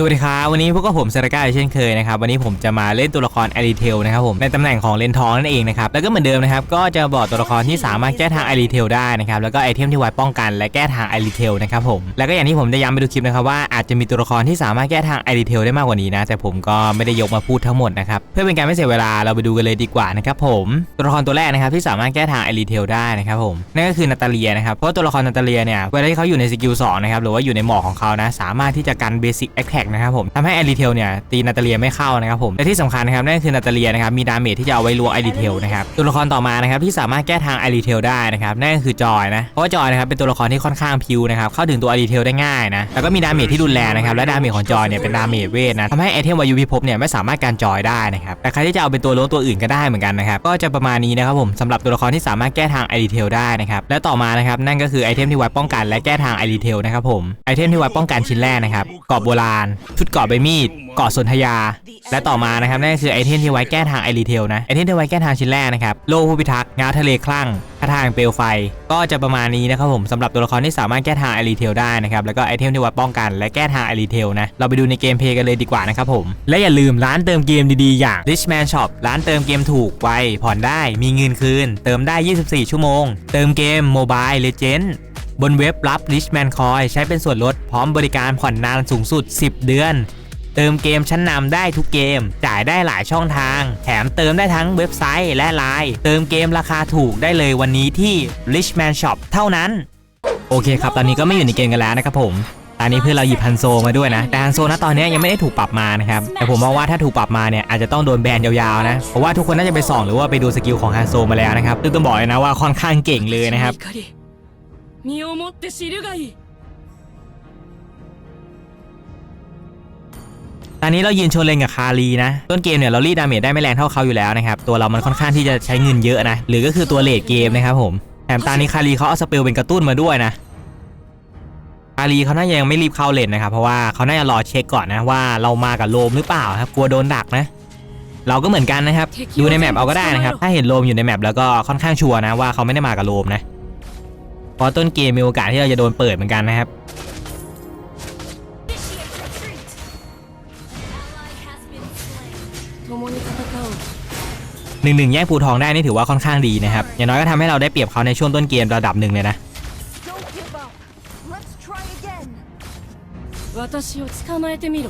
สวัสดีครับวันนี้พวกกับผมเซราก้าเช่นเคยนะครับวันนี้ผมจะมาเล่นตัวละครอ r ิเทลนะครับผมในตำแหน่งของเลนทองนั่นเองนะครับแล้วก็เหมือนเดิมนะครับก็จะบอกตัวละครที่สามารถแก้ทางอ r ิเทลได้นะครับแล้วก็ไอเทมที่ไว้ป้องกันและแก้ทางอ r ิเทลนะครับผมแล้วก็อย่างที่ผมได้ย้ำไปดูคลิปนะครับว่าอาจจะมีตัวละครที่สามารถแก้ทางอ r ิเทลได้มากกว่านี้นะแต่ผมก็ไม่ได้ยกมาพูดทั้งหมดนะครับเพื่อเป็นการไม่เสียเวลาเราไปดูกันเลยดีกว่านะครับผมตัวละครตัวแรกนะครับที่สามารถแก้ทางอ r ิเทลได้นะครับผมนั่นก็คือนาตาเลียนะครับเพราะตัวละครนาตาเลียเนี่ยเวลาที่เขาอยู่ในสกิล2นะครับหรือว่าอยู่ในหมอกของเขานะสามารถที่จะกันเบสิกแอคแท็กนะครับผมทำให้อ r ิเทลเนี่ยตีนาตาเลียไม่เข้านะครับผมและที่สำคัญนะครับนั่นคือนาตาเลียนะครับมีดาเมจที่จะเอาไว้ลวงอ r ิเทลนะครับตัวละครต่อมานะครับที่สามารถแก้ทางอ r ิเทลได้นะครับนั่นก็คือจอยนะเพราะว่าจอยนะครับเป็นตัวละครที่ค่อนข้างพิวนะครับเข้าถึงตัวอ r ิเทลได้ง่ายนะแล้วก็มีดาเมจที่รุนแรงนะครับและดาเมจของจอยเนี่ยเป็นดาเมจเวทนะทำให้ไอเทมวายุพิภพเนี่ยไม่สามารถการจอยได้นะครับแต่ใครที่จะเอาเป็นตัวล้วงตัวอื่นก็ได้เหมือนกันนะครับก็จะประมาณนี้นะครับผมสำหรับตัวละครที่สามารถแก้ทางอ r ิเทลได้นะครับและต่อมานะครับนั่นก็คือไอเทมที่ไว้ป้องกันและแก้ทางอ r ิเทลนะครับผมไอเทมที่ไว้ป้องกันชิ้นแรกนะครับกรอบโบราณชุดเกาะใบมีดเกาะสนธยา และต่อมานะครับนั่นก็คือไอเทมที่ไว้แก้ทางไอรีเทลนะไอเทมที่ไว้แก้ทางชิ้นแรกนะครับโล่ผู้พิทักษ์งาทะเลคลั่งคาทางเปลวไฟ ก็จะประมาณนี้นะครับผมสำหรับตัวละครที่สามารถแก้ทางไอรีเทลได้นะครับแล้วก็ไอเทมที่ไว้ป้องกันและแก้ทางไอรีเทลนะเราไปดูในเกมเพลย์กันเลยดีกว่านะครับผมและอย่าลืมร้านเติมเกมดีๆอย่าง Richman Shop ร้านเติมเกมถูกไวผ่อนได้มีเงินคืน เติมได้ 24 ชั่วโมง เติมเกม Mobile Legend บนเว็บรับ Richman Coin ใช้เป็นส่วนลดพร้อมบริการผ่อนนานสูงสุด 10 เดือน เติมเกมชั้นนำได้ทุกเกม จ่ายได้หลายช่องทาง แถมเติมได้ทั้งเว็บไซต์และไลน์เติมเกมราคาถูกได้เลยวันนี้ที่ Richman Shop เท่านั้น โอเคครับ ตอนนี้ก็ไม่อยู่ในเกมกันแล้วนะครับผมตอนนี้เพื่อนเราหยิบฮันโซมาด้วยนะ แต่ฮันโซนะตอนนี้ยังไม่ได้ถูกปรับมานะครับ แต่ผมมองว่าถ้าถูกปรับมาเนี่ยอาจจะต้องโดนแบนยาวๆนะ เพราะว่าทุกคนน่าจะไปส่องหรือว่าไปดูสกิลของฮันโซมาแล้วนะครับซึ่งต้องบอกเลยนะว่าค่อนข้างเก่งเลยนะครับ 身をもって知るがいい ตอนนี้เรายืนชนเลนกับคารีนะ ต้นเกมเนี่ยเรารีดดาเมจได้ไม่แรงเท่าเขาอยู่แล้วนะครับ ตัวเรามันค่อนข้างที่จะใช้เงินเยอะนะ หรือก็คือตัวเลดเกมนะครับผม แถมตอนนี้คารีเขาเอาสเปลเป็นกระตุ้นมาด้วยนะ คารีเขาน่าจะยังไม่รีบเข้าเลนนะครับ เพราะว่าเขาน่าจะรอเช็คก่อนนะว่าเรามากับโลมหรือเปล่าครับ กลัวโดนดักนะ เราก็เหมือนกันนะครับ ดูในแมปเอาก็ได้นะครับ ถ้าเห็นโลมอยู่ในแมปแล้วก็ค่อนข้างชัวร์นะว่าเขาไม่ได้มากับโลมนะ เพราะต้นเกมมีโอกาสที่เราจะโดนเปิดเหมือนกันนะครับ 共に戦おう หนึ่งหนึ่งแย่งภูทองได้นี่ถือว่าค่อนข้างดีนะครับ อย่างน้อยก็ทำให้เราได้เปรียบเขาในช่วงต้นเกมระดับหนึ่งเลยนะ Don't give up. Let's try again. 私を捕まえてみろ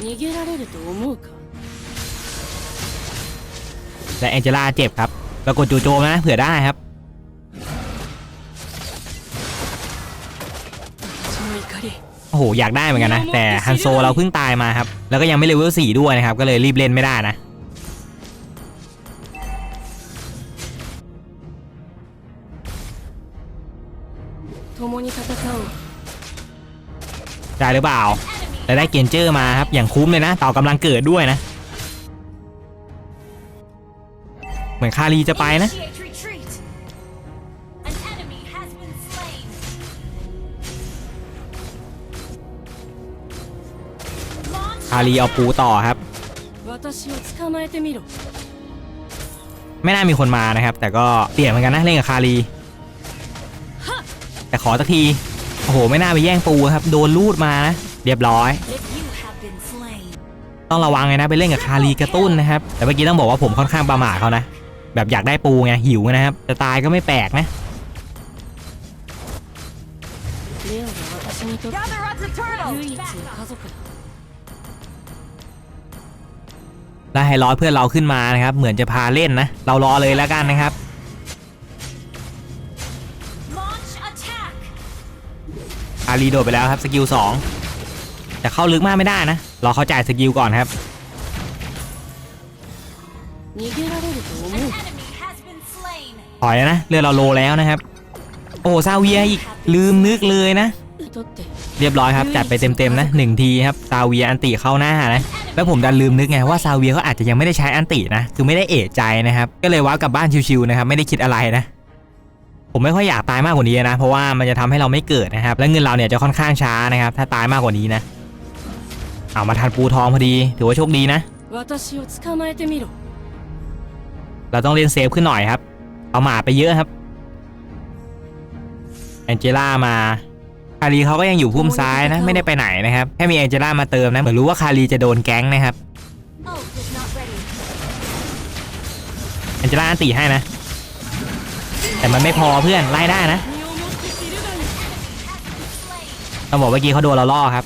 逃げられると思うか และแองเจล่าเจ็บครับเรากดจูโจมนะเผื่อได้ครับโอ้โหอยากได้เหมือนกันนะ แต่ฮันโซเราเพิ่งตายมาครับ แล้วก็ยังไม่เลเวลสี่ด้วยนะครับ ก็เลยรีบเล่นไม่ได้นะ ได้หรือเปล่าแต่ได้เกนเจอร์มาครับ อย่างคุ้มเลยนะ ต่อกำลังเกิดด้วยนะ เหมือนคารีจะไปนะ คารีเอาปูต่อครับ ไม่น่ามีคนมานะครับ แต่ก็เปลี่ยนเหมือนกันนะเล่นกับคารี แต่ขอสักที โอ้โห ไม่น่าไปแย่งปูครับ โดนลูดมานะ เรียบร้อย ต้องระวังไงนะ ไปเล่นกับคารีกระตุ้นนะครับ แต่เมื่อกี้ต้องบอกว่าผมค่อนข้างประมาทเขานะ แบบอยากได้ปูไงหิวนะครับจะตายก็ไม่แปลกนะได้ให้ร้อยเพื่อนเราขึ้นมานะครับ เหมือนจะพาเล่นนะ เรารอเลยแล้วกันนะครับอารีโดดไปแล้วครับสกิล2แต่เข้าลึกมากไม่ได้นะรอเขาจ่ายสกิลก่อนครับ ถอยนะเรือดเราโลแล้วนะครับ โอ้ซาเวียอีกลืมนึกเลยนะ เรียบร้อยครับจัดไปเต็มๆนะหนึ่งทีครับซาเวียอันติเข้าหน้านะแล้วผมดันลืมนึกไงว่าซาเวียเขาอาจจะยังไม่ได้ใช้อันตินะคือไม่ได้เอะใจนะครับ ก็เลยว้ากลับบ้านชิวๆนะครับไม่ได้คิดอะไรนะผมไม่ค่อยอยากตายมากกว่านี้นะ เพราะว่ามันจะทำให้เราไม่เกิดนะครับ และเงินเราเนี่ยจะค่อนข้างช้านะครับ ถ้าตายมากกว่านี้นะ เอามาทานปูทองพอดีถือว่าโชคดีนะ เราต้องเล่นเซฟขึ้นหน่อยครับ เอาหมาไปเยอะครับ แองเจล่ามาคารีเขาก็ยังอยู่พุ่มซ้ายนะ ไม่ได้ไปไหนนะครับ แค่มีแองเจล่ามาเติมนะ เหมือนรู้ว่าคารีจะโดนแก๊งนะครับ แองเจล่าตีให้นะ แต่มันไม่พอเพื่อนไล่ได้นะต้องบอกเมื่อกี้เขาโดนเราล่อครับ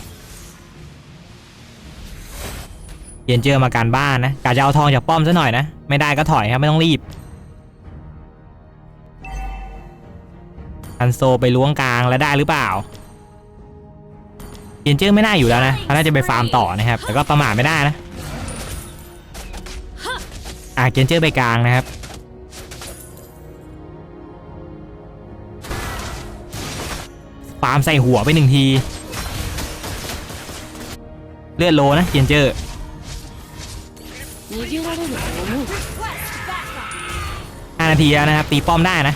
เยนเจอมาการบ้านนะกะจะเอาทองจากป้อมซะหน่อยนะ ไม่ได้ก็ถอยครับไม่ต้องรีบ ฮันโซไปล้วงกลางแล้วได้หรือเปล่าเจนเจอร์ไม่น่าอยู่แล้วนะเขาน่าจะไปฟาร์มต่อนะครับ แต่ก็ประมาทไม่ได้นะ อ่าเจนเจอร์ไปกลางนะครับ ฟาร์มใส่หัวไปหนึ่งที เลือดโลนะเจนเจอร์ห้านาทีนะครับ ตีป้อมได้นะ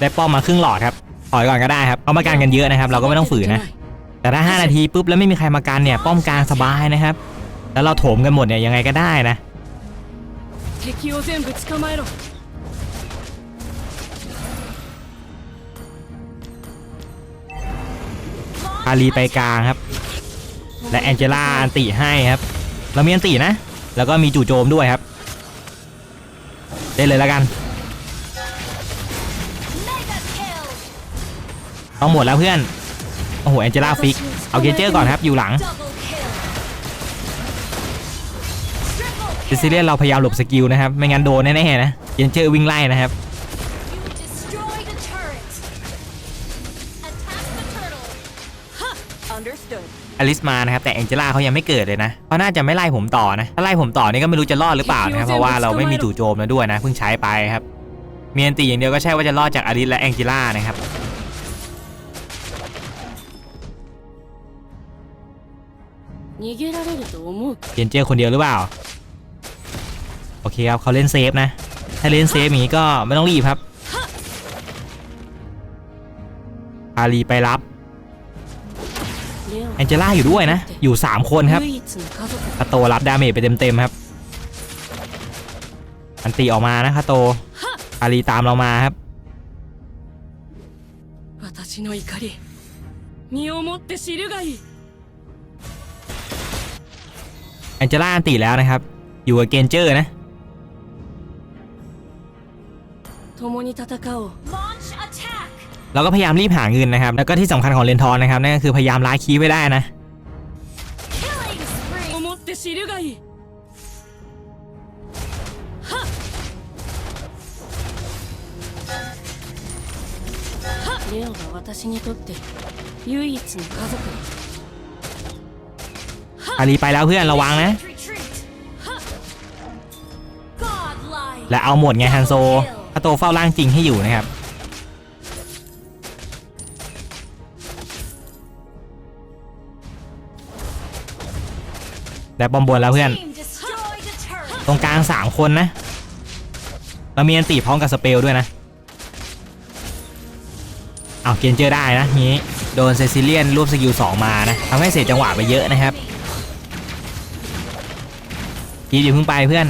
ได้ป้อมมาครึ่งหลอดครับถอยก่อนก็ได้ครับเอามากันกันเยอะนะครับ เราก็ไม่ต้องฝืนนะแต่ถ้า 5 นาทีปุ๊บแล้วไม่มีใครมากันเนี่ยป้อมกลางสบายนะครับ แล้วเราโถมกันหมดเนี่ยยังไงก็ได้นะอาลีไปกลางครับ และแองเจล่าอันติให้ครับ เรามีอันตินะ แล้วก็มีจู่โจมด้วยครับ ได้เลยแล้วกัน ต้องหมดแล้วเพื่อน โอ้โหแองเจล่าฟิก เอาเกนเจอร์ก่อนครับอยู่หลัง Double kill. Triple ซิ kill. ซิเลียนเราพยายามหลบสกิลนะครับ ไม่งั้นโดนแน่ๆนะเกนเจอร์วิ่งไล่นะครับ You destroyed a turret. Attack the turtle. Understood อลิสมานะครับแต่แองเจล่าเขายังไม่เกิดเลยนะเขาน่าจะไม่ไล่ผมต่อนะถ้าไล่ผมต่อนี่ก็ไม่รู้จะรอดหรือเปล่านะครับเพราะว่าเราไม่มีจู่โจมแล้วด้วยนะเพิ่งใช้ไปครับมีอันติอย่างเดียวก็ใช่ว่าจะรอดจากอลิสและแองเจล่านะครับ เกนเจอร์คนเดียวหรือเปล่า โอเคครับเขาเล่นเซฟนะ ถ้าเล่นเซฟอย่างนี้ก็ไม่ต้องรีบครับอารีไปรับ レオン แองเจล่าอยู่ด้วยนะ อยู่ 3 คนครับ 唯一の家族 คาโตรับดาเมจไปเต็มๆครับ อันตีออกมานะคาโต อารีตามเรามาครับ 私の怒り身をもって知るがいい แองเจล่าอันตีแล้วนะครับ อยู่กับเกนเจอร์นะ 共に戦おう Launch attack. เราก็พยายามรีบหาเงินนะครับ แล้วก็ที่สำคัญของเลนทอนนะครับนั่นก็คือพยายามล้าคีย์ไว้ได้นะ Killing spree. 思って知るがいいレオンは私にとって唯一の家族だ อารีไปแล้วเพื่อนระวังนะ และเอาหมดไงฮันโซคาโตเฝ้าร่างจริงให้อยู่นะครับแต่บอมบนแล้วเพื่อน ตรงกลาง3คนนะ เรามีอันตีพร้อมกับสเปลด้วยนะเอาเกนเจอร์ได้นะนี้โดนเซซิเลียนรวบสกิล2มานะทำให้เสียจังหวะไปเยอะนะครับ คีบอย่าเพิ่งไปเพื่อน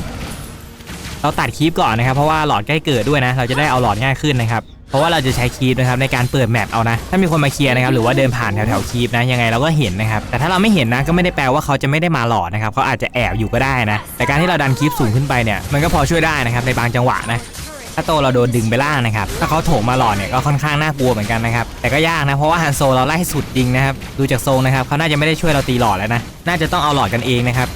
เราตัดคีบก่อนนะครับ เพราะว่าหลอดใกล้เกิดด้วยนะ เราจะได้เอาหลอดง่ายขึ้นนะครับ เพราะว่าเราจะใช้คีบนะครับในการเปิดแมปเอานะ ถ้ามีคนมาเคลียร์นะครับหรือว่าเดินผ่านแถวๆคีบนะยังไงเราก็เห็นนะครับ แต่ถ้าเราไม่เห็นนะก็ไม่ได้แปลว่าเขาจะไม่ได้มาหลอดนะครับเขาอาจจะแอบอยู่ก็ได้นะ แต่การที่เราดันคีบสูงขึ้นไปเนี่ยมันก็พอช่วยได้นะครับในบางจังหวะนะถ้าโตเราโดนดึงไปล่างนะครับ ถ้าเขาโถมมาหลอดเนี่ยก็ค่อนข้างน่ากลัวเหมือนกันนะครับ แต่ก็ยากนะ เพราะว่าฮันโซเราไล่สุดจริงนะครับ ดูจากทรงนะครับ เขาน่าจะไม่ได้ช่วยเราตีหลอดแล้วนะ น่าจะต้องเอาหลอดกันเองนะครับ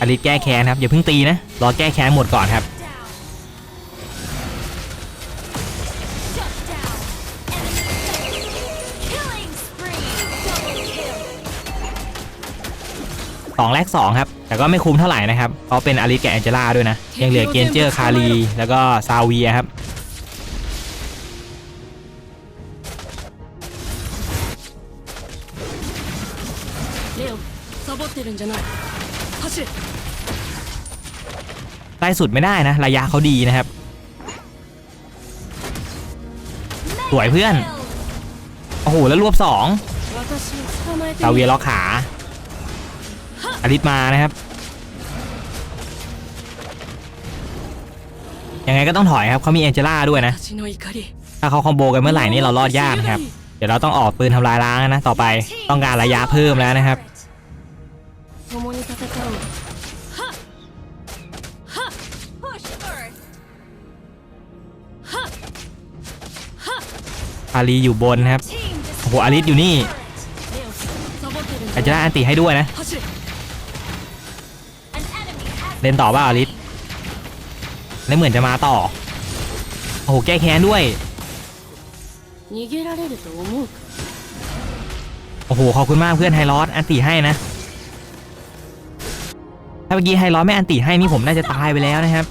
อลิสแก้แค้นครับอย่าเพิ่งตีนะรอแก้แค้นหมดก่อนครับสองแรกสองครับ แต่ก็ไม่คุ้มเท่าไหร่นะครับเพราะเป็นอาริแกแองเจล่าด้วยนะ ยังเหลือเกนเจอร์คารีแล้วก็ซาเวียครับเร็วซาบอตเตอร์นจะน่ ใกล้สุดไม่ได้นะ ระยะเขาดีนะครับ สวยเพื่อน โอ้โห แล้วรวบสองตาเวียล็อกขาอาลิตมานะครับ ยังไงก็ต้องถอยครับเขามีเอเจล่าด้วยนะ ถ้าเขาคอมโบกันเมื่อไหร่นี่เรารอดยากครับ เดี๋ยวเราต้องออกปืนทำลายล้างนะ ต่อไปต้องการระยะเพิ่มแล้วนะครับ อารีอยู่บนครับโอ้โหอาริสอยู่นี่อาจจะได้อันติให้ด้วยนะ เล่นต่อบ้าอาริสแล้เหมือนจะมาต่อ โอ้โห แก้แค้นด้วย โอ้โห ขอบคุณมากเพื่อนไฮรอสอันติให้นะ ถ้าเมื่อกี้ไฮรอสไม่อันติให้นี่ผมน่าจะตายไปแล้วนะครับ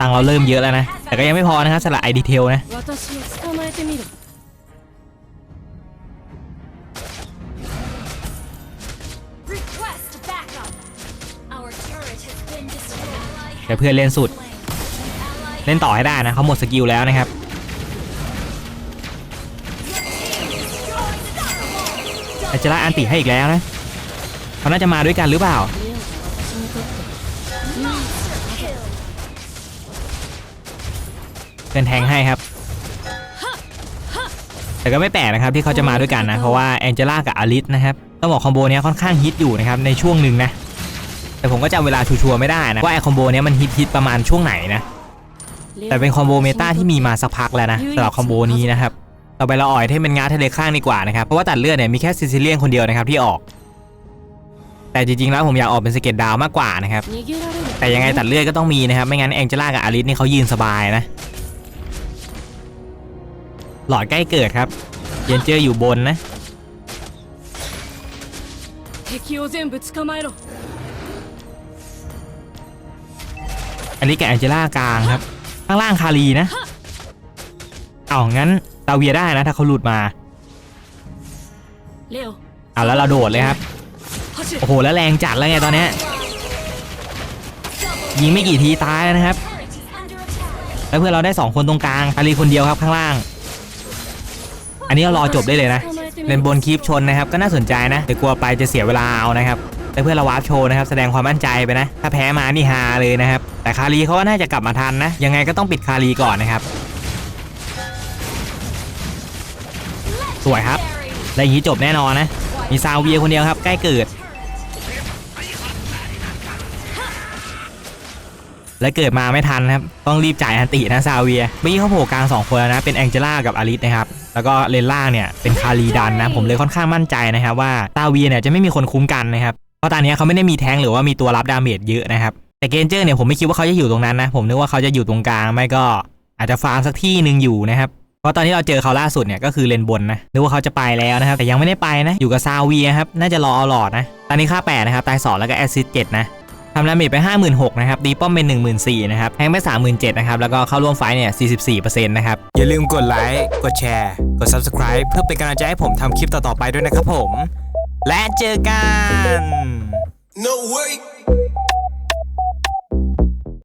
ตังเราเริ่มเยอะแล้วนะ แต่ก็ยังไม่พอนะครับสละไอดีเทลนะแต่เพื่อนเล่นสุด เล่นต่อให้ได้นะเขาหมดสกิลแล้วนะครับอาจจะไล่อันติให้อีกแล้วนะเขาน่าจะมาด้วยกันหรือเปล่า พื่อนแทงให้ครับ แต่ก็ไม่แปลกนะครับที่เขาจะมาด้วยกันนะเพราะว่าแองเจล่ากับอลิสนะครับต้องบอกคอมโบนี้ค่อนข้างฮิตอยู่นะครับในช่วงหนึ่งนะแต่ผมก็จำเวลาชัวร์ไม่ได้นะว่าไอคอมโบนี้มันฮิตฮิตประมาณช่วงไหนนะแต่เป็นคอมโบเมตาที่มีมาสักพักแล้วนะสำหรับคอมโบนี้นะครับต่อไปเราอ่อยให้มันงาทะเลข้างดีกว่านะครับเพราะว่าตัดเลือดเนี่ยมีแค่ซิซิเลียนคนเดียวนะครับที่ออก แต่จริงๆแล้วผมอยากออกเป็นสเก็ตดาวมากกว่านะครับแต่ยังไงตัดเลือดก็ต้องมีนะครับไม่งั้นแองเจล่ากับอาริสนี่เขายืนสบายนะ หลอดใกล้เกิดครับเยนเจอร์อยู่บนนะอันนี้แกแองเจล่ากลางครับ ข้างล่างคารีนะเอางั้นตาเวียได้นะถ้าเขาหลุดมาเอาแล้วเราโดดเลยครับโอ้โหแล้วแรงจัดแล้วไงตอนนี้ยิงไม่กี่ทีตายนะครับ แล้วเพื่อนเราได้ 2 คนตรงกลางคารีคนเดียวครับข้างล่าง นนี้เรารอจบได้เลยนะเลนบนคีปชนนะครับก็น่าสนใจนะ แต่กลัวไปจะเสียเวลาเอานะครับแต่เพื่อนเราวาร์ปโชว์นะครับแสดงความมั่นใจไปนะ ถ้าแพ้มานี่ฮาเลยนะครับ แต่คารีเขาก็น่าจะกลับมาทันนะ ยังไงก็ต้องปิดคารีก่อนนะครับ สวยครับและอย่างนี้จบแน่นอนนะ มีซาวเวียคนเดียวครับ ใกล้เกิด และเกิดมาไม่ทันครับ ต้องรีบจ่ายอันตินะซาเวียเมื่อกี้เขาโผล่กลาง2คนแล้วนะ เป็นแองเจล่ากับอลิสนะครับ แล้วก็เลนล่างเนี่ยเป็นคารีดันนะ ผมเลยค่อนข้างมั่นใจนะครับว่าซาวีเนี่ยจะไม่มีคนคุ้มกันนะครับ เพราะตอนนี้เขาไม่ได้มีแทงหรือว่ามีตัวรับดาเมจเยอะนะครับ แต่เกนเจอร์เนี่ยผมไม่คิดว่าเขาจะอยู่ตรงนั้นนะ ผมนึกว่าเขาจะอยู่ตรงกลาง ไม่ก็อาจจะฟาร์มสักที่หนึ่งอยู่นะครับ เพราะตอนที่เราเจอเขาล่าสุดเนี่ยก็คือเลนบนนะ นึกว่าเขาจะไปแล้วนะครับ แต่ยังไม่ได้ไปนะ อยู่กับซาเวียครับ น่าจะรอเอาหลอดนะ ตอนนี้ค่า8นะครับ ตาย2แล้วก็แอซิส7นะ ทำดาเมจไป 56,000นะครับตีป้อมเป็น14,000นะครับแทงไป37,000นะครับแล้วก็เข้าร่วมไฟท์เนี่ย 44%นะครับ อย่าลืมกดไลค์ กดแชร์ กด Subscribe เพื่อเป็นกำลังใจให้ผมทำคลิปต่อๆไปด้วยนะครับผม และเจอกัน No way.